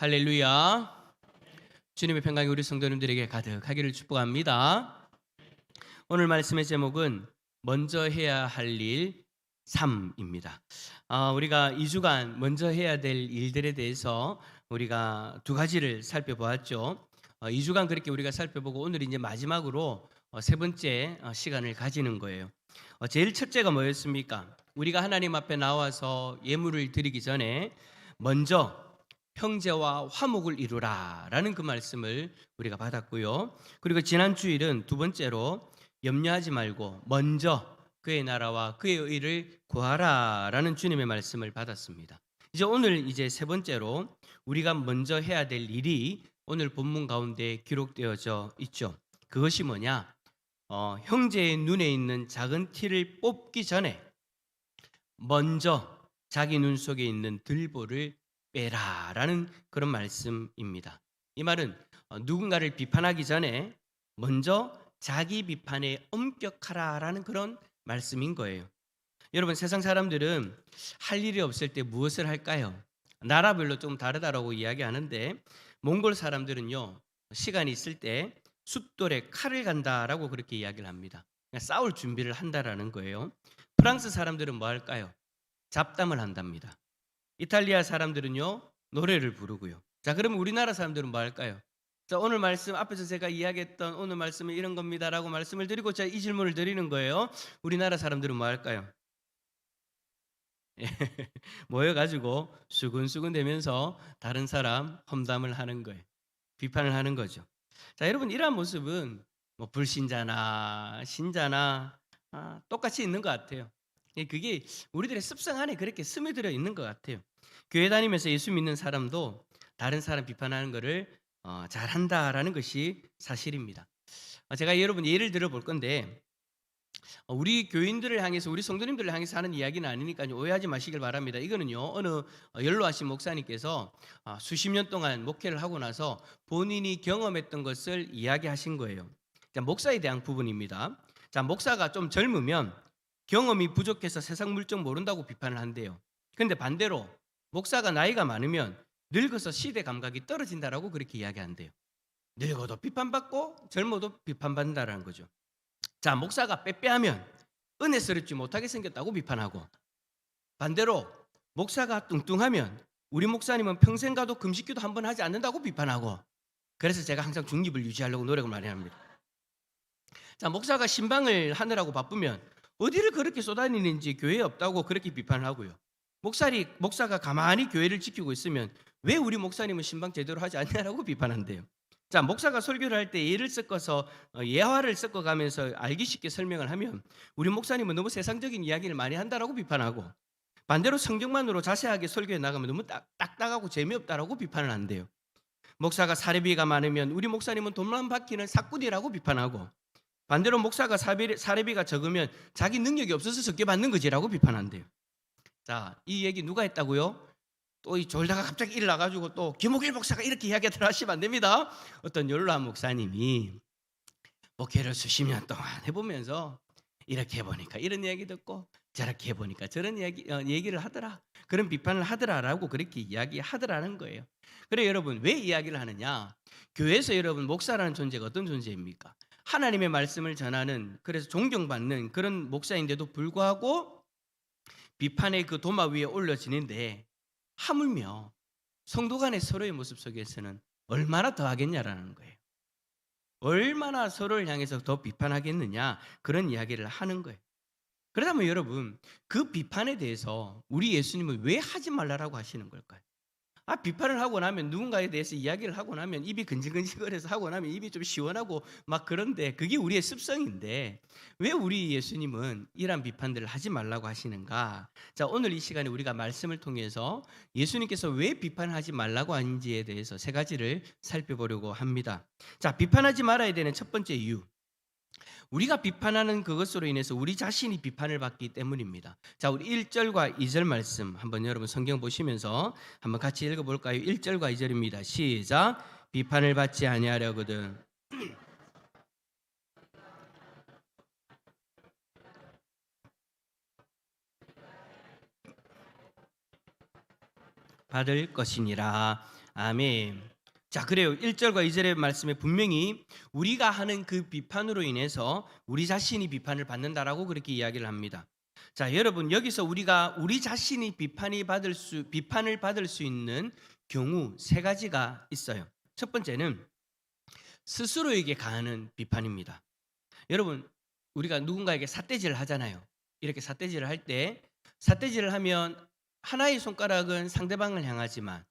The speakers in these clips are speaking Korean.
할렐루야. 주님의 평강이 우리 성도님들에게 가득하기를 축복합니다. 오늘 말씀의 제목은 먼저 해야 할 일 3입니다. 아, 우리가 2주간 먼저 해야 될 일들에 대해서 우리가 두 가지를 살펴보았죠. 어, 2주간 그렇게 우리가 살펴보고 오늘 이제 마지막으로 어, 세 번째 어, 시간을 가지는 거예요. 어, 제일 첫째가 뭐였습니까? 우리가 하나님 앞에 나와서 예물을 드리기 전에 먼저 형제와 화목을 이루라라는 그 말씀을 우리가 받았고요. 그리고 지난 주일은 두 번째로 염려하지 말고 먼저 그의 나라와 그의 의를 구하라라는 주님의 말씀을 받았습니다. 이제 오늘 이제 세 번째로 우리가 먼저 해야 될 일이 오늘 본문 가운데 기록되어져 있죠. 그것이 뭐냐? 어, 형제의 눈에 있는 작은 티를 뽑기 전에 먼저 자기 눈 속에 있는 들보를 빼라라는 그런 말씀입니다. 이 말은 어, 누군가를 비판하기 전에 먼저 자기 비판에 엄격하라라는 그런 말씀인 거예요. 여러분 세상 사람들은 할 일이 없을 때 무엇을 할까요? 나라별로 좀 다르다라고 이야기하는데 몽골 사람들은요 시간이 있을 때 숫돌에 칼을 간다라고 그렇게 이야기를 합니다. 그러니까 싸울 준비를 한다라는 거예요. 프랑스 사람들은 뭐 할까요? 잡담을 한답니다. 이탈리아 사람들은요 노래를 부르고요. 자 그러면 우리나라 사람들은 뭐 할까요? 자 오늘 말씀 앞에서 제가 이야기했던 오늘 말씀은 이런 겁니다라고 말씀을 드리고 제가 이 질문을 드리는 거예요. 우리나라 사람들은 뭐 할까요? 예, 모여가지고 수근수근 대면서 다른 사람 험담을 하는 거예요. 비판을 하는 거죠. 자 여러분 이러한 모습은 뭐 불신자나 신자나 아, 똑같이 있는 것 같아요. 예, 그게 우리들의 습성 안에 그렇게 스며들어 있는 것 같아요. 교회 다니면서 예수 믿는 사람도 다른 사람 비판하는 것을 어, 잘한다라는 것이 사실입니다. 어, 제가 여러분 예를 들어 볼 건데 어, 우리 교인들을 향해서 우리 성도님들을 향해서 하는 이야기는 아니니까 오해하지 마시길 바랍니다. 이거는요 어느 어, 연로하신 목사님께서 어, 수십 년 동안 목회를 하고 나서 본인이 경험했던 것을 이야기하신 거예요. 자, 목사에 대한 부분입니다. 자 목사가 좀 젊으면 경험이 부족해서 세상 물정 모른다고 비판을 한대요. 근데 반대로 목사가 나이가 많으면 늙어서 시대 감각이 떨어진다라고 그렇게 이야기한대요. 늙어도 비판받고 젊어도 비판받는다라는 거죠. 자, 목사가 빼빼하면 은혜스럽지 못하게 생겼다고 비판하고 반대로 목사가 뚱뚱하면 우리 목사님은 평생 가도 금식기도 한 번 하지 않는다고 비판하고 그래서 제가 항상 중립을 유지하려고 노력을 많이 합니다. 자, 목사가 신방을 하느라고 바쁘면 어디를 그렇게 쏟아내는지 교회에 없다고 그렇게 비판을 하고요. 목사리 목사가 가만히 교회를 지키고 있으면 왜 우리 목사님은 신방 제대로 하지 않냐라고 비판한대요. 자, 목사가 설교를 할 때 예를 섞어서 어, 예화를 섞어 가면서 알기 쉽게 설명을 하면 우리 목사님은 너무 세상적인 이야기를 많이 한다라고 비판하고 반대로 성경만으로 자세하게 설교해 나가면 너무 딱, 딱딱하고 재미없다라고 비판을 한대요. 목사가 사례비가 많으면 우리 목사님은 돈만 받기는 사꾼이라고 비판하고 반대로 목사가 사례비가 적으면 자기 능력이 없어서 적게 받는 거지라고 비판한대요. 자, 이 얘기 누가 했다고요? 또 이 졸다가 갑자기 일어나가지고 또 김옥일 목사가 이렇게 이야기하더라 하시면 안 됩니다. 어떤 연로한 목사님이 목회를 수십 년 동안 해보면서 이렇게 해보니까 이런 이야기 듣고 저렇게 해보니까 저런 이야기, 어, 얘기를 하더라. 그런 비판을 하더라라고 그렇게 이야기하더라는 거예요. 그래 여러분 왜 이야기를 하느냐? 교회에서 여러분 목사라는 존재가 어떤 존재입니까? 하나님의 말씀을 전하는 그래서 존경받는 그런 목사인데도 불구하고 비판의 그 도마 위에 올려지는데 하물며 성도 간의 서로의 모습 속에서는 얼마나 더 하겠냐라는 거예요. 얼마나 서로를 향해서 더 비판하겠느냐 그런 이야기를 하는 거예요. 그러다면 여러분 그 비판에 대해서 우리 예수님은 왜 하지 말라라고 하시는 걸까요? 아 비판을 하고 나면 누군가에 대해서 이야기를 하고 나면 입이 근질근질거려서 하고 나면 입이 좀 시원하고 막 그런데 그게 우리의 습성인데 왜 우리 예수님은 이러한 비판들을 하지 말라고 하시는가? 자 오늘 이 시간에 우리가 말씀을 통해서 예수님께서 왜 비판하지 말라고 하는지에 대해서 세 가지를 살펴보려고 합니다. 자 비판하지 말아야 되는 첫 번째 이유 우리가 비판하는 그것으로 인해서 우리 자신이 비판을 받기 때문입니다. 자, 우리 1절과 2절 말씀 한번 여러분 성경 보시면서 한번 같이 읽어 볼까요? 1절과 2절입니다. 시작. 비판을 받지 아니하려거든. 받을 것이니라. 아멘. 자, 그래요. 1절과 2절의 말씀에 분명히 우리가 하는 그 비판으로 인해서 우리 자신이 비판을 받는다라고 그렇게 이야기를 합니다. 자, 여러분 여기서 우리가 우리 자신이 비판이 받을 수 비판을 받을 수 있는 경우 세 가지가 있어요. 첫 번째는 스스로에게 가하는 비판입니다. 여러분, 우리가 누군가에게 삿대질을 하잖아요. 이렇게 삿대질을 할 때 삿대질을 하면 하나의 손가락은 상대방을 향하지만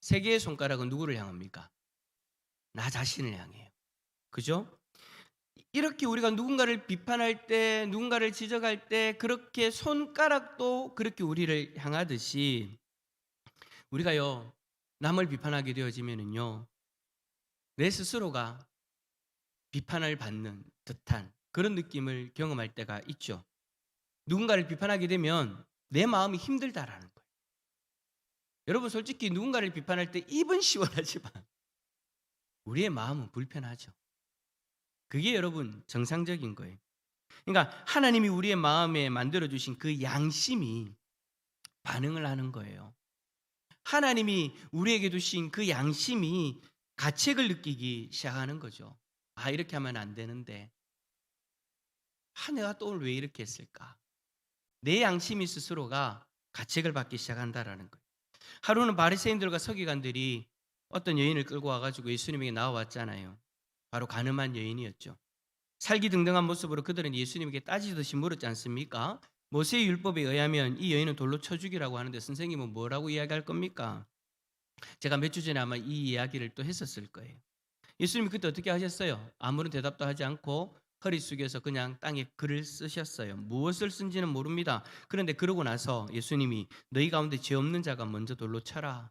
세 개의 손가락은 누구를 향합니까? 나 자신을 향해요. 그죠? 이렇게 우리가 누군가를 비판할 때, 누군가를 지적할 때 그렇게 손가락도 그렇게 우리를 향하듯이 우리가요 남을 비판하게 되어지면은요 내 스스로가 비판을 받는 듯한 그런 느낌을 경험할 때가 있죠. 누군가를 비판하게 되면 내 마음이 힘들다라는 거예요. 여러분 솔직히 누군가를 비판할 때 입은 시원하지만 우리의 마음은 불편하죠. 그게 여러분 정상적인 거예요. 그러니까 하나님이 우리의 마음에 만들어 주신 그 양심이 반응을 하는 거예요. 하나님이 우리에게 두신 그 양심이 가책을 느끼기 시작하는 거죠. 아 이렇게 하면 안 되는데 아 내가 또 오늘 왜 이렇게 했을까? 내 양심이 스스로가 가책을 받기 시작한다라는 거예요. 하루는 바리새인들과 서기관들이 어떤 여인을 끌고 와가지고 예수님에게 나와왔잖아요. 바로 가늠한 여인이었죠. 살기 등등한 모습으로 그들은 예수님에게 따지듯이 물었지 않습니까? 모세의 율법에 의하면 이 여인은 돌로 쳐 죽이라고 하는데 선생님은 뭐라고 이야기할 겁니까? 제가 몇 주 전에 아마 이 이야기를 또 했었을 거예요. 예수님이 그때 어떻게 하셨어요? 아무런 대답도 하지 않고 허리 숙여서 그냥 땅에 글을 쓰셨어요. 무엇을 쓴지는 모릅니다. 그런데 그러고 나서 예수님이 너희 가운데 죄 없는 자가 먼저 돌로 쳐라.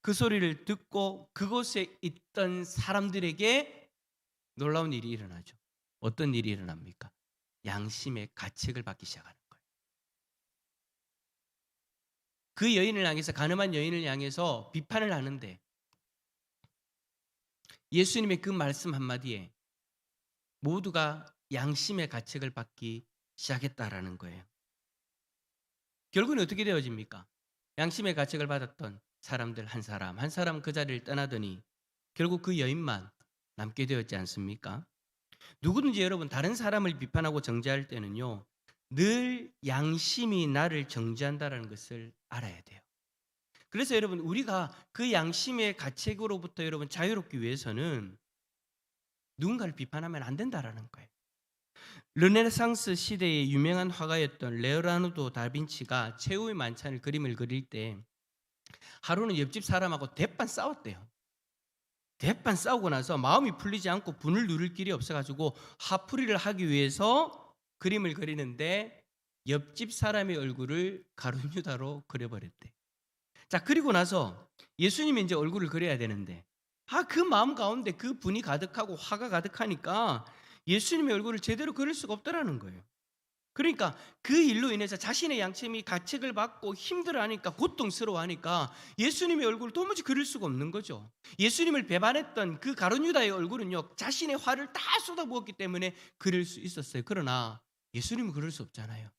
그 소리를 듣고 그곳에 있던 사람들에게 놀라운 일이 일어나죠. 어떤 일이 일어납니까? 양심의 가책을 받기 시작하는 거예요. 그 여인을 향해서 가늠한 여인을 향해서 비판을 하는데 예수님의 그 말씀 한마디에 모두가 양심의 가책을 받기 시작했다라는 거예요. 결국은 어떻게 되어집니까? 양심의 가책을 받았던 사람들 한 사람 한 사람 그 자리를 떠나더니 결국 그 여인만 남게 되었지 않습니까? 누구든지 여러분 다른 사람을 비판하고 정죄할 때는요 늘 양심이 나를 정죄한다라는 것을 알아야 돼요. 그래서 여러분 우리가 그 양심의 가책으로부터 여러분 자유롭기 위해서는 누군가를 비판하면 안 된다라는 거예요. 르네상스 시대의 유명한 화가였던 레오나르도 다빈치가 최후의 만찬을 그림을 그릴 때 하루는 옆집 사람하고 대판 싸웠대요. 대판 싸우고 나서 마음이 풀리지 않고 분을 누를 길이 없어가지고 화풀이를 하기 위해서 그림을 그리는데 옆집 사람의 얼굴을 가룟유다로 그려버렸대. 자 그리고 나서 예수님이 이제 얼굴을 그려야 되는데 아 그 마음 가운데 그 분이 가득하고 화가 가득하니까 예수님의 얼굴을 제대로 그릴 수가 없더라는 거예요. 그러니까 그 일로 인해서 자신의 양심이 가책을 받고 힘들어하니까 고통스러워하니까 예수님의 얼굴을 도무지 그릴 수가 없는 거죠. 예수님을 배반했던 그 가룟 유다의 얼굴은요 자신의 화를 다 쏟아부었기 때문에 그릴 수 있었어요. 그러나 예수님은 그럴 수 없잖아요.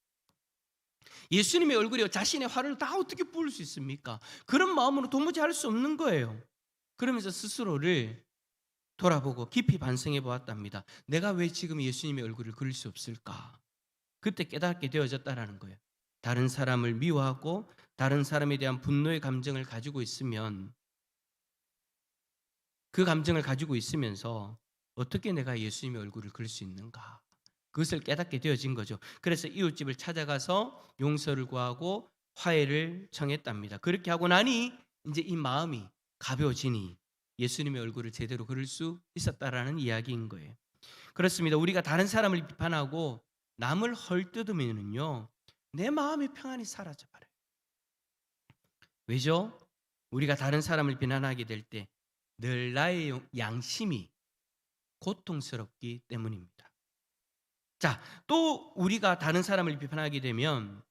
예수님의 얼굴이 자신의 화를 다 어떻게 부을 수 있습니까? 그런 마음으로 도무지 할 수 없는 거예요. 그러면서 스스로를 돌아보고 깊이 반성해 보았답니다. 내가 왜 지금 예수님의 얼굴을 그릴 수 없을까? 그때 깨닫게 되어졌다라는 거예요. 다른 사람을 미워하고 다른 사람에 대한 분노의 감정을 가지고 있으면 그 감정을 가지고 있으면서 어떻게 내가 예수님의 얼굴을 그릴 수 있는가? 그것을 깨닫게 되어진 거죠. 그래서 이웃집을 찾아가서 용서를 구하고 화해를 청했답니다. 그렇게 하고 나니 이제 이 마음이 가벼워지니 예수님의 얼굴을 제대로 그릴 수 있었다라는 이야기인 거예요. 그렇습니다. 우리가 다른 사람을 비판하고 남을 헐뜯으면은요 내 마음의 평안이 사라져 버려요. 왜죠? 우리가 다른 사람을 비난하게 될 때 늘 나의 양심이 고통스럽기 때문입니다. 자, 또 우리가 다른 사람을 비판하게 되면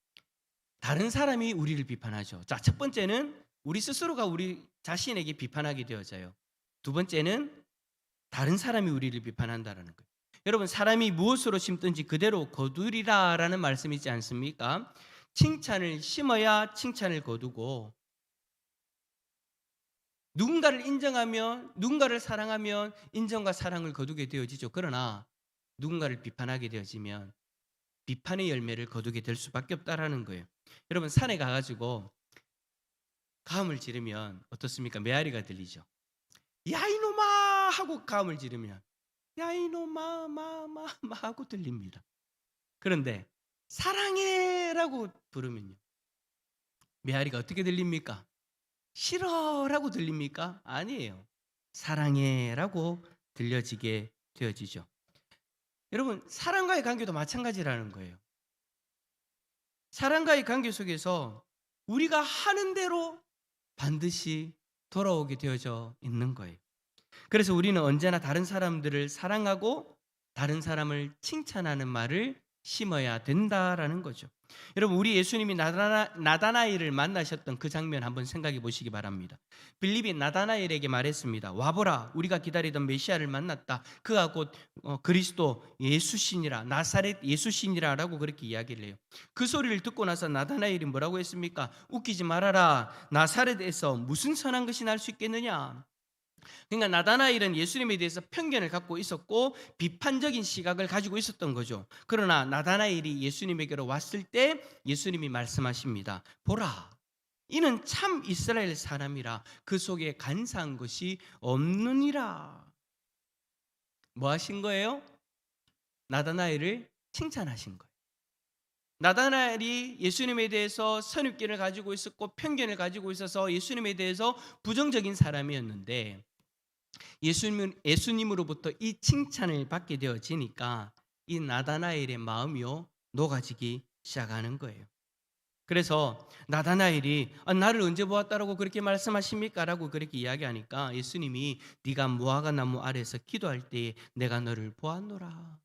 다른 사람이 우리를 비판하죠. 자, 첫 번째는 우리 스스로가 우리 자신에게 비판하게 되어져요. 두 번째는 다른 사람이 우리를 비판한다라는 거예요. 여러분 사람이 무엇으로 심든지 그대로 거두리라라는 말씀이 있지 않습니까? 칭찬을 심어야 칭찬을 거두고 누군가를 인정하면 누군가를 사랑하면 인정과 사랑을 거두게 되어지죠. 그러나 누군가를 비판하게 되어지면 비판의 열매를 거두게 될 수밖에 없다라는 거예요. 여러분 산에 가가지고 가음을 지르면 어떻습니까? 메아리가 들리죠. 야 이놈아 하고 가음을 지르면 야 이놈아 마마 마 하고 들립니다. 그런데 사랑해라고 부르면요. 메아리가 어떻게 들립니까? 싫어라고 들립니까? 아니에요. 사랑해라고 들려지게 되어지죠. 여러분, 사랑과의 관계도 마찬가지라는 거예요. 사랑과의 관계 속에서 우리가 하는 대로 반드시 돌아오게 되어져 있는 거예요. 그래서 우리는 언제나 다른 사람들을 사랑하고 다른 사람을 칭찬하는 말을 심어야 된다라는 거죠. 여러분 우리 예수님이 나다나, 나다나엘을 만나셨던 그 장면 한번 생각해 보시기 바랍니다. 빌립이 나다나엘에게 말했습니다. 와보라, 우리가 기다리던 메시아를 만났다. 그가 곧 어, 그리스도 예수신이라 나사렛 예수신이라라고 그렇게 이야기를 해요. 그 소리를 듣고 나서 나다나엘이 뭐라고 했습니까? 웃기지 말아라. 나사렛에서 무슨 선한 것이 날 수 있겠느냐? 그러니까 나다나엘은 예수님에 대해서 편견을 갖고 있었고 비판적인 시각을 가지고 있었던 거죠. 그러나 나다나엘이 예수님에게로 왔을 때 예수님이 말씀하십니다. 보라. 이는 참 이스라엘 사람이라 그 속에 간사한 것이 없느니라. 뭐 하신 거예요? 나다나엘을 칭찬하신 거예요. 나다나엘이 예수님에 대해서 선입견을 가지고 있었고 편견을 가지고 있어서 예수님에 대해서 부정적인 사람이었는데 예수님, 예수님으로부터 이 칭찬을 받게 되어지니까 이 나다나엘의 마음이요 녹아지기 시작하는 거예요. 그래서 나다나엘이 아, 나를 언제 보았다라고 그렇게 말씀하십니까라고 그렇게 이야기하니까 예수님이 네가 무화과 나무 아래서 기도할 때에 내가 너를 보았노라.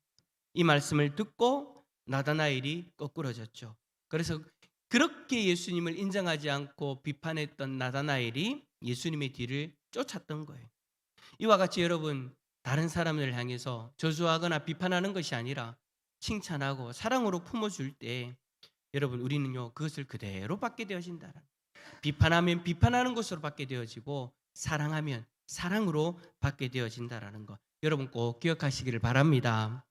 이 말씀을 듣고 나다나엘이 거꾸러졌죠. 그래서 그렇게 예수님을 인정하지 않고 비판했던 나다나엘이 예수님의 뒤를 쫓았던 거예요. 이와 같이 여러분 다른 사람을 향해서 저주하거나 비판하는 것이 아니라 칭찬하고 사랑으로 품어줄 때 여러분 우리는요 그것을 그대로 받게 되어진다. 비판하면 비판하는 것으로 받게 되어지고 사랑하면 사랑으로 받게 되어진다라는 것 여러분 꼭 기억하시기를 바랍니다.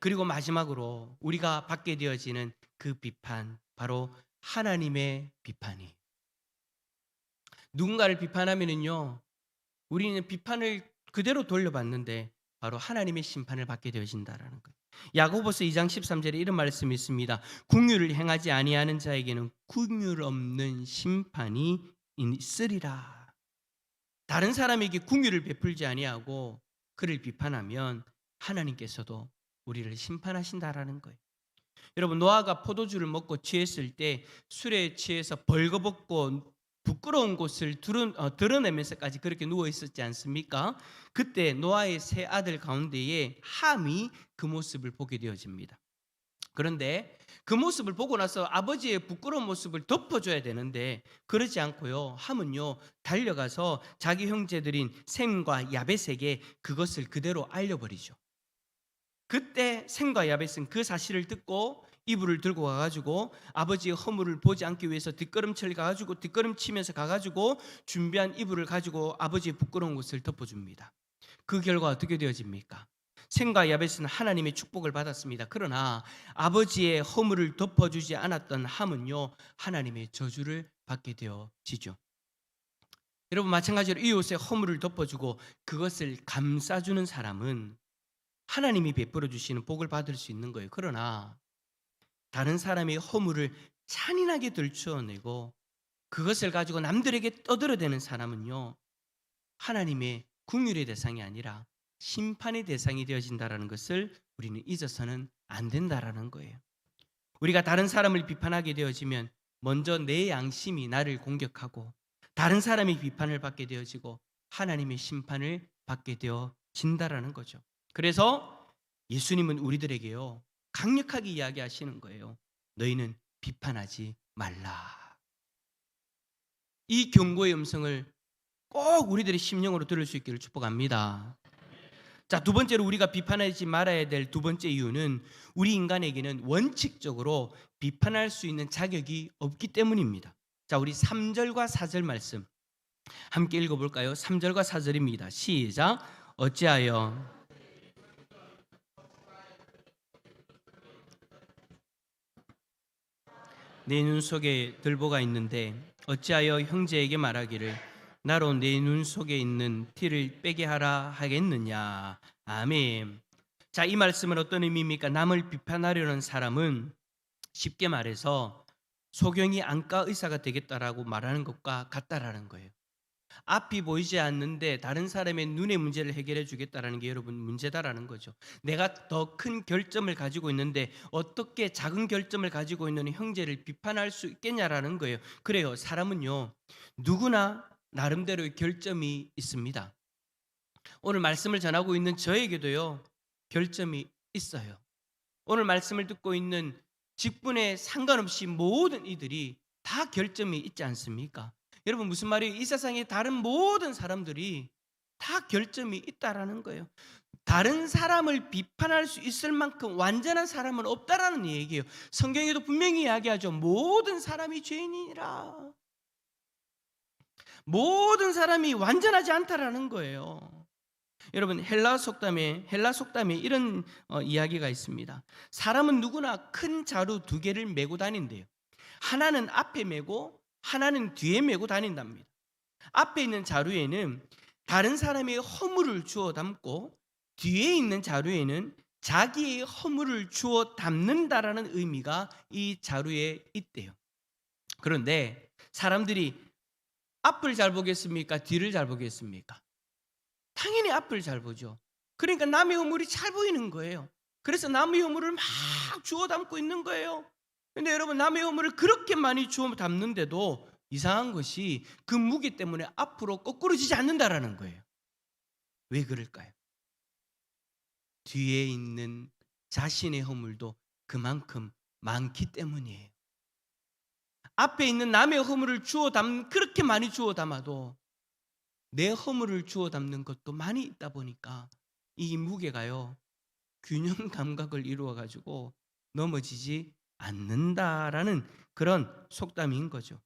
그리고 마지막으로 우리가 받게 되어지는 그 비판 바로 하나님의 비판이 누군가를 비판하면은요 우리는 비판을 그대로 돌려받는데 바로 하나님의 심판을 받게 되어진다라는 거예요. 야고보서 2장 13절에 이런 말씀이 있습니다. 궁유를 행하지 아니하는 자에게는 궁유 없는 심판이 있으리라. 다른 사람에게 궁유를 베풀지 아니하고 그를 비판하면 하나님께서도 우리를 심판하신다라는 거예요. 여러분 노아가 포도주를 먹고 취했을 때 술에 취해서 벌거벗고 부끄러운 곳을 드러, 어, 드러내면서까지 그렇게 누워 있었지 않습니까? 그때 노아의 세 아들 가운데에 함이 그 모습을 보게 되어집니다. 그런데 그 모습을 보고 나서 아버지의 부끄러운 모습을 덮어줘야 되는데 그러지 않고요. 함은요 달려가서 자기 형제들인 셈과 야벳에게 그것을 그대로 알려버리죠. 그때 셈과 야벳은 그 사실을 듣고 이불을 들고 가가지고 아버지의 허물을 보지 않기 위해서 뒷걸음질 가가지고 뒷걸음 치면서 가가지고 준비한 이불을 가지고 아버지의 부끄러운 것을 덮어줍니다. 그 결과 어떻게 되어집니까? 셈과 야벳은 하나님의 축복을 받았습니다. 그러나 아버지의 허물을 덮어주지 않았던 함은요 하나님의 저주를 받게 되어지죠. 여러분 마찬가지로 이웃의 허물을 덮어주고 그것을 감싸주는 사람은 하나님이 베풀어 주시는 복을 받을 수 있는 거예요. 그러나 다른 사람의 허물을 잔인하게 들추어내고 그것을 가지고 남들에게 떠들어대는 사람은요 하나님의 국률의 대상이 아니라 심판의 대상이 되어진다라는 것을 우리는 잊어서는 안 된다라는 거예요. 우리가 다른 사람을 비판하게 되어지면 먼저 내 양심이 나를 공격하고 다른 사람의 비판을 받게 되어지고 하나님의 심판을 받게 되어진다라는 거죠. 그래서 예수님은 우리들에게요 강력하게 이야기하시는 거예요. 너희는 비판하지 말라. 이 경고의 음성을 꼭 우리들의 심령으로 들을 수 있기를 축복합니다. 자, 두 번째로 우리가 비판하지 말아야 될 두 번째 이유는 우리 인간에게는 원칙적으로 비판할 수 있는 자격이 없기 때문입니다. 자, 우리 3절과 4절 말씀 함께 읽어볼까요? 3절과 4절입니다. 시작. 어찌하여 내 눈 속에 들보가 있는데 어찌하여 형제에게 말하기를 나로 내 눈 속에 있는 티를 빼게 하라 하겠느냐. 아멘. 자, 이 말씀은 어떤 의미입니까? 남을 비판하려는 사람은 쉽게 말해서 소경이 안과 의사가 되겠다라고 말하는 것과 같다라는 거예요. 앞이 보이지 않는데 다른 사람의 눈의 문제를 해결해 주겠다라는 게 여러분 문제다라는 거죠. 내가 더 큰 결점을 가지고 있는데 어떻게 작은 결점을 가지고 있는 형제를 비판할 수 있겠냐라는 거예요. 그래요. 사람은요. 누구나 나름대로의 결점이 있습니다. 오늘 말씀을 전하고 있는 저에게도요. 결점이 있어요. 오늘 말씀을 듣고 있는 직분에 상관없이 모든 이들이 다 결점이 있지 않습니까? 여러분 무슨 말이에요? 이 세상에 다른 모든 사람들이 다 결점이 있다라는 거예요. 다른 사람을 비판할 수 있을 만큼 완전한 사람은 없다라는 얘기예요. 성경에도 분명히 이야기하죠. 모든 사람이 죄인이라. 모든 사람이 완전하지 않다라는 거예요. 여러분 헬라 속담에 헬라 속담에 이런 어, 이야기가 있습니다. 사람은 누구나 큰 자루 두 개를 메고 다닌대요. 하나는 앞에 메고 하나는 뒤에 메고 다닌답니다. 앞에 있는 자루에는 다른 사람의 허물을 주워 담고 뒤에 있는 자루에는 자기의 허물을 주워 담는다라는 의미가 이 자루에 있대요. 그런데 사람들이 앞을 잘 보겠습니까? 뒤를 잘 보겠습니까? 당연히 앞을 잘 보죠. 그러니까 남의 허물이 잘 보이는 거예요. 그래서 남의 허물을 막 주워 담고 있는 거예요. 근데 여러분 남의 허물을 그렇게 많이 주워 담는데도 이상한 것이 그 무게 때문에 앞으로 거꾸로 지지 않는다라는 거예요. 왜 그럴까요? 뒤에 있는 자신의 허물도 그만큼 많기 때문이에요. 앞에 있는 남의 허물을 주워 담 그렇게 많이 주워 담아도 내 허물을 주워 담는 것도 많이 있다 보니까 이 무게가요 균형 감각을 이루어 가지고 넘어지지 않는다라는 그런 속담인 거죠.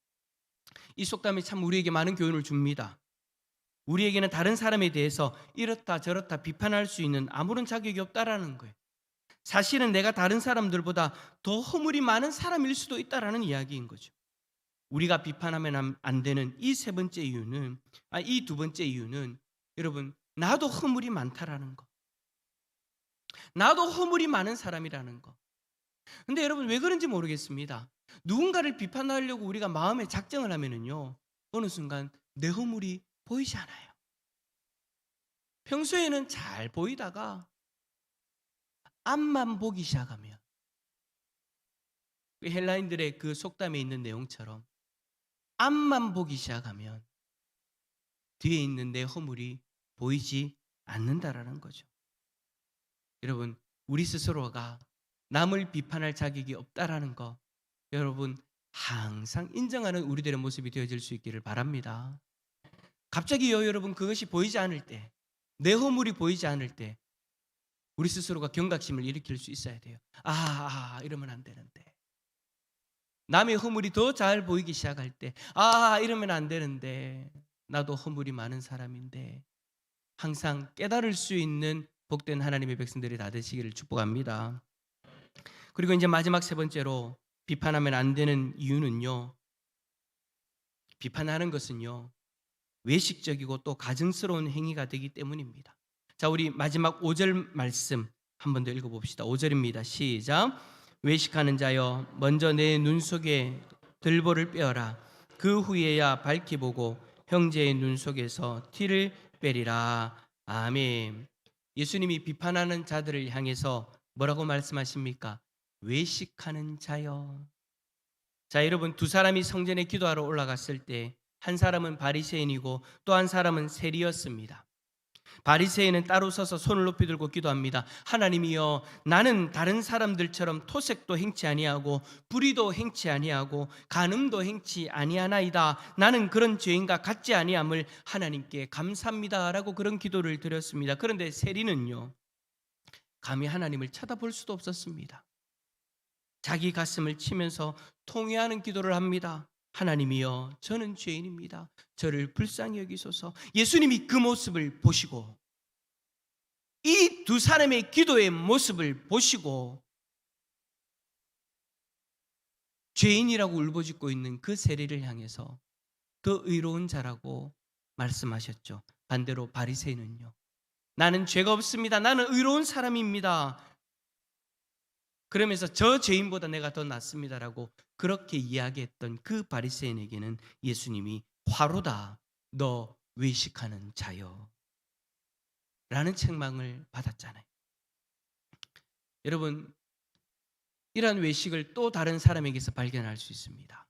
이 속담이 참 우리에게 많은 교훈을 줍니다. 우리에게는 다른 사람에 대해서 이렇다 저렇다 비판할 수 있는 아무런 자격이 없다라는 거예요. 사실은 내가 다른 사람들보다 더 허물이 많은 사람일 수도 있다라는 이야기인 거죠. 우리가 비판하면 안 되는 이 세 번째 이유는 아, 이 두 번째 이유는 여러분 나도 허물이 많다라는 거. 나도 허물이 많은 사람이라는 거. 근데 여러분 왜 그런지 모르겠습니다. 누군가를 비판하려고 우리가 마음에 작정을 하면은요. 어느 순간 내 허물이 보이지 않아요. 평소에는 잘 보이다가 앞만 보기 시작하면 그 헬라인들의 그 속담에 있는 내용처럼 앞만 보기 시작하면 뒤에 있는 내 허물이 보이지 않는다라는 거죠. 여러분, 우리 스스로가 남을 비판할 자격이 없다라는 거 여러분 항상 인정하는 우리들의 모습이 되어질 수 있기를 바랍니다. 갑자기요, 여러분 그것이 보이지 않을 때, 내 허물이 보이지 않을 때 우리 스스로가 경각심을 일으킬 수 있어야 돼요. 아, 아 이러면 안 되는데. 남의 허물이 더 잘 보이기 시작할 때, 아, 이러면 안 되는데. 나도 허물이 많은 사람인데. 항상 깨달을 수 있는 복된 하나님의 백성들이 다 되시기를 축복합니다. 그리고 이제 마지막 세 번째로 비판하면 안 되는 이유는요. 비판하는 것은요. 외식적이고 또 가증스러운 행위가 되기 때문입니다. 자, 우리 마지막 5절 말씀 한 번 더 읽어 봅시다. 5절입니다. 시작. 외식하는 자여 먼저 내 눈 속에 들보를 빼어라. 그 후에야 밝히 보고 형제의 눈 속에서 티를 빼리라. 아멘. 예수님이 비판하는 자들을 향해서 뭐라고 말씀하십니까? 외식하는 자여. 자, 여러분 두 사람이 성전에 기도하러 올라갔을 때 한 사람은 바리새인이고 또 한 사람은 세리였습니다. 바리새인은 따로 서서 손을 높이 들고 기도합니다. 하나님이여, 나는 다른 사람들처럼 토색도 행치 아니하고 불의도 행치 아니하고 간음도 행치 아니하나이다. 나는 그런 죄인과 같지 아니함을 하나님께 감사합니다라고 그런 기도를 드렸습니다. 그런데 세리는요. 감히 하나님을 쳐다볼 수도 없었습니다. 자기 가슴을 치면서 통회하는 기도를 합니다. 하나님이여 저는 죄인입니다. 저를 불쌍히 여기소서. 예수님이 그 모습을 보시고 이 두 사람의 기도의 모습을 보시고 죄인이라고 울부짖고 있는 그 세리를 향해서 더 의로운 자라고 말씀하셨죠. 반대로 바리새인은요. 나는 죄가 없습니다. 나는 의로운 사람입니다. 그러면서 저 죄인보다 내가 더 낫습니다라고 그렇게 이야기했던 그 바리새인에게는 예수님이 화로다 너 외식하는 자여 라는 책망을 받았잖아요. 여러분 이러한 외식을 또 다른 사람에게서 발견할 수 있습니다.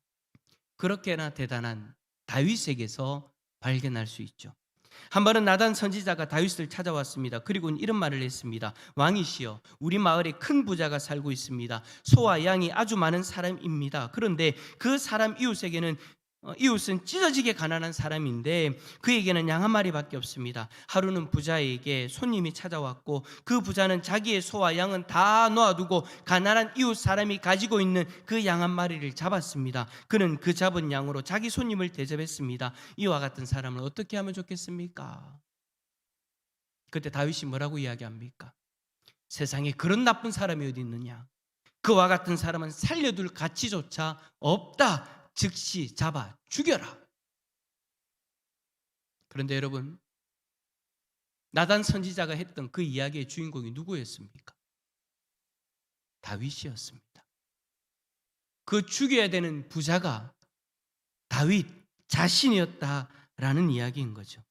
그렇게나 대단한 다윗에게서 발견할 수 있죠. 한 번은 나단 선지자가 다윗을 찾아왔습니다. 그리고는 이런 말을 했습니다. 왕이시여, 우리 마을에 큰 부자가 살고 있습니다. 소와 양이 아주 많은 사람입니다. 그런데 그 사람 이웃에게는 어, 이웃은 찢어지게 가난한 사람인데 그에게는 양 한 마리밖에 없습니다. 하루는 부자에게 손님이 찾아왔고 그 부자는 자기의 소와 양은 다 놓아두고 가난한 이웃 사람이 가지고 있는 그 양 한 마리를 잡았습니다. 그는 그 잡은 양으로 자기 손님을 대접했습니다. 이와 같은 사람을 어떻게 하면 좋겠습니까? 그때 다윗이 뭐라고 이야기합니까? 세상에 그런 나쁜 사람이 어디 있느냐? 그와 같은 사람은 살려둘 가치조차 없다. 즉시 잡아 죽여라. 그런데 여러분, 나단 선지자가 했던 그 이야기의 주인공이 누구였습니까? 다윗이었습니다. 그 죽여야 되는 부자가 다윗 자신이었다라는 이야기인 거죠.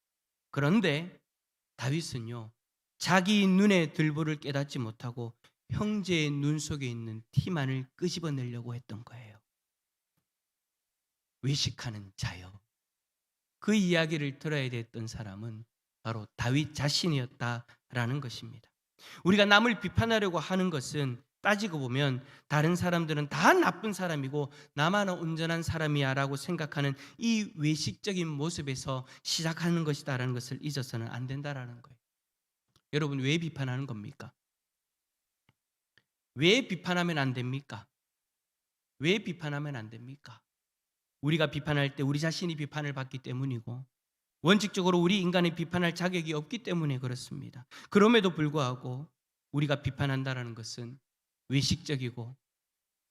그런데 다윗은요, 자기 눈의 들보를 깨닫지 못하고 형제의 눈 속에 있는 티만을 끄집어내려고 했던 거예요. 외식하는 자여. 그 이야기를 들어야 됐던 사람은 바로 다윗 자신이었다라는 것입니다. 우리가 남을 비판하려고 하는 것은 따지고 보면 다른 사람들은 다 나쁜 사람이고 나만 온전한 사람이야라고 생각하는 이 외식적인 모습에서 시작하는 것이다라는 것을 잊어서는 안 된다라는 거예요. 여러분 왜 비판하는 겁니까? 왜 비판하면 안 됩니까? 왜 비판하면 안 됩니까? 우리가 비판할 때 우리 자신이 비판을 받기 때문이고 원칙적으로 우리 인간의 비판할 자격이 없기 때문에 그렇습니다. 그럼에도 불구하고 우리가 비판한다라는 것은 외식적이고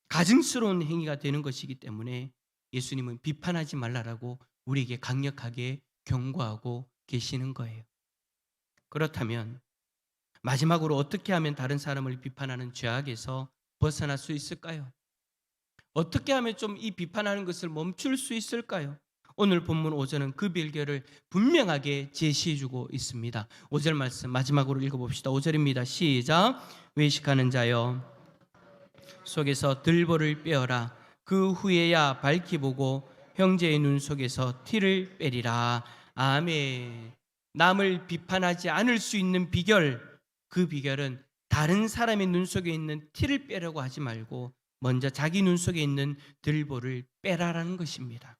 가증스러운 행위가 되는 것이기 때문에 예수님은 비판하지 말라라고 우리에게 강력하게 경고하고 계시는 거예요. 그렇다면 마지막으로 어떻게 하면 다른 사람을 비판하는 죄악에서 벗어날 수 있을까요? 어떻게 하면 좀 이 비판하는 것을 멈출 수 있을까요? 오늘 본문 5절은 그 비결을 분명하게 제시해 주고 있습니다. 5절 말씀 마지막으로 읽어 봅시다. 5절입니다. 시작. 외식하는 자여 속에서 들보를 빼어라. 그 후에야 밝히 보고 형제의 눈 속에서 티를 빼리라. 아멘. 남을 비판하지 않을 수 있는 비결 그 비결은 다른 사람의 눈 속에 있는 티를 빼려고 하지 말고 먼저 자기 눈 속에 있는 들보를 빼라라는 것입니다.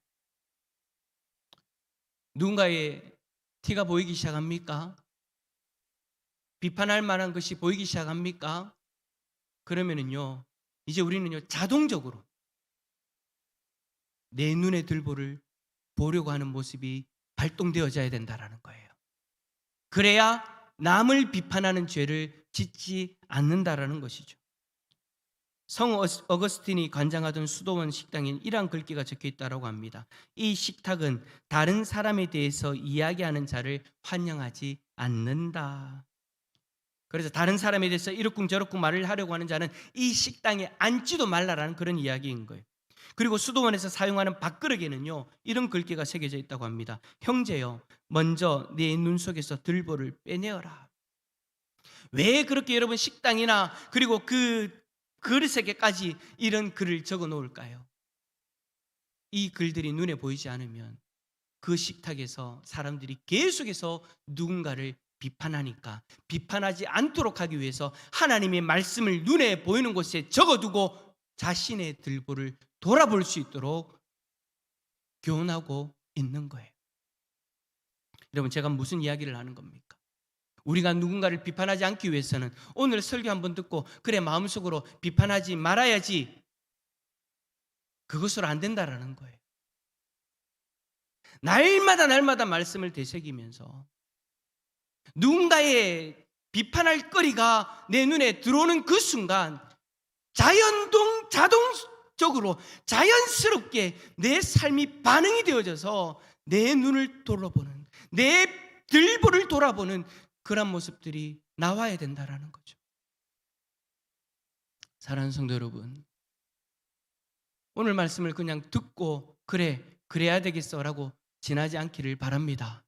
누군가의 티가 보이기 시작합니까? 비판할 만한 것이 보이기 시작합니까? 그러면은요, 이제 우리는요, 자동적으로 내 눈의 들보를 보려고 하는 모습이 발동되어져야 된다라는 거예요. 그래야 남을 비판하는 죄를 짓지 않는다라는 것이죠. 성 어거스틴이 관장하던 수도원 식당엔 이러한 글귀가 적혀 있다고 합니다. 이 식탁은 다른 사람에 대해서 이야기하는 자를 환영하지 않는다. 그래서 다른 사람에 대해서 이렇쿵 저렇쿵 말을 하려고 하는 자는 이 식당에 앉지도 말라라는 그런 이야기인 거예요. 그리고 수도원에서 사용하는 밥그릇에는요 이런 글귀가 새겨져 있다고 합니다. 형제여, 먼저 내눈 속에서 들보를 빼내어라. 왜 그렇게 여러분 식당이나 그리고 그 그릇에게까지 이런 글을 적어 놓을까요? 이 글들이 눈에 보이지 않으면 그 식탁에서 사람들이 계속해서 누군가를 비판하니까 비판하지 않도록 하기 위해서 하나님의 말씀을 눈에 보이는 곳에 적어두고 자신의 들보를 돌아볼 수 있도록 교훈하고 있는 거예요. 여러분 제가 무슨 이야기를 하는 겁니까? 우리가 누군가를 비판하지 않기 위해서는 오늘 설교 한번 듣고 그래 마음속으로 비판하지 말아야지 그것으로 안 된다라는 거예요. 날마다 날마다 말씀을 되새기면서 누군가의 비판할 거리가 내 눈에 들어오는 그 순간 자연동 자동적으로 자연스럽게 내 삶이 반응이 되어져서 내 눈을 돌아보는 내 들보를 돌아보는 그런 모습들이 나와야 된다라는 거죠. 사랑하는 성도 여러분, 오늘 말씀을 그냥 듣고 그래 그래야 되겠어라고 지나지 않기를 바랍니다.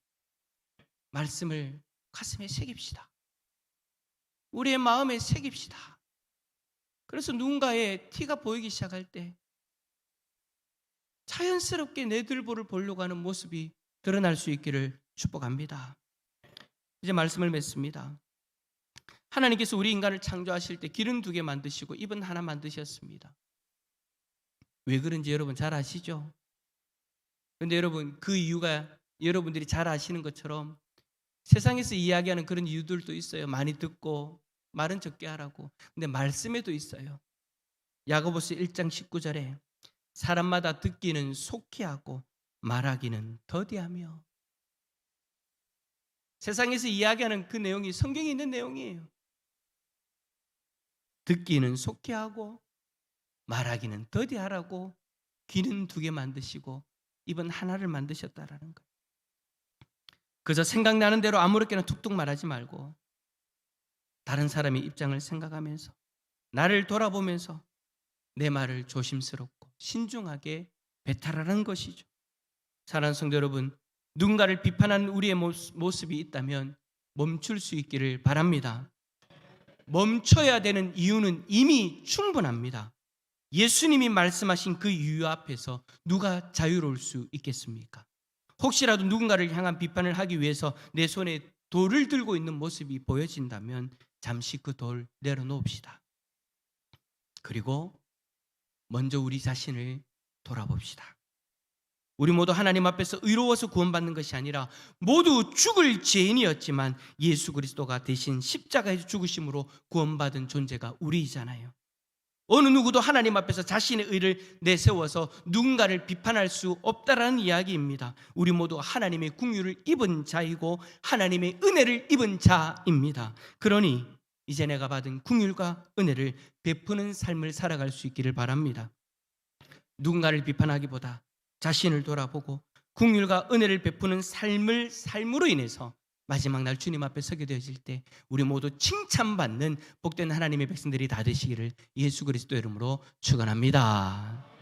말씀을 가슴에 새깁시다. 우리의 마음에 새깁시다. 그래서 누군가의 티가 보이기 시작할 때 자연스럽게 내 들보를 보려고 하는 모습이 드러날 수 있기를 축복합니다. 이제 말씀을 맺습니다. 하나님께서 우리 인간을 창조하실 때 길은 두 개 만드시고 입은 하나 만드셨습니다. 왜 그런지 여러분 잘 아시죠? 근데 여러분 그 이유가 여러분들이 잘 아시는 것처럼 세상에서 이야기하는 그런 이유들도 있어요. 많이 듣고 말은 적게 하라고. 근데 말씀에도 있어요. 야고보스 1장 19절에 사람마다 듣기는 속히 하고 말하기는 더디하며 세상에서 이야기하는 그 내용이 성경에 있는 내용이에요. 듣기는 속히 하고 말하기는 더디하라고 귀는 두 개 만드시고 입은 하나를 만드셨다라는 거예요. 그저 생각나는 대로 아무렇게나 툭툭 말하지 말고 다른 사람의 입장을 생각하면서 나를 돌아보면서 내 말을 조심스럽고 신중하게 배탈하는 것이죠. 사랑하는 성도 여러분, 누군가를 비판하는 우리의 모습이 있다면 멈출 수 있기를 바랍니다. 멈춰야 되는 이유는 이미 충분합니다. 예수님이 말씀하신 그 이유 앞에서 누가 자유로울 수 있겠습니까? 혹시라도 누군가를 향한 비판을 하기 위해서 내 손에 돌을 들고 있는 모습이 보여진다면 잠시 그 돌 내려놓읍시다. 그리고 먼저 우리 자신을 돌아봅시다. 우리 모두 하나님 앞에서 의로워서 구원받는 것이 아니라 모두 죽을 죄인이었지만 예수 그리스도가 대신 십자가에서 죽으심으로 구원받은 존재가 우리이잖아요. 어느 누구도 하나님 앞에서 자신의 의를 내세워서 누군가를 비판할 수 없다라는 이야기입니다. 우리 모두 하나님의 궁유를 입은 자이고 하나님의 은혜를 입은 자입니다. 그러니 이제 내가 받은 궁율과 은혜를 베푸는 삶을 살아갈 수 있기를 바랍니다. 누군가를 비판하기보다 자신을 돌아보고 궁율과 은혜를 베푸는 삶을 삶으로 인해서 마지막 날 주님 앞에 서게 되어질 때 우리 모두 칭찬받는 복된 하나님의 백성들이 다 되시기를 예수 그리스도 이름으로 축원합니다.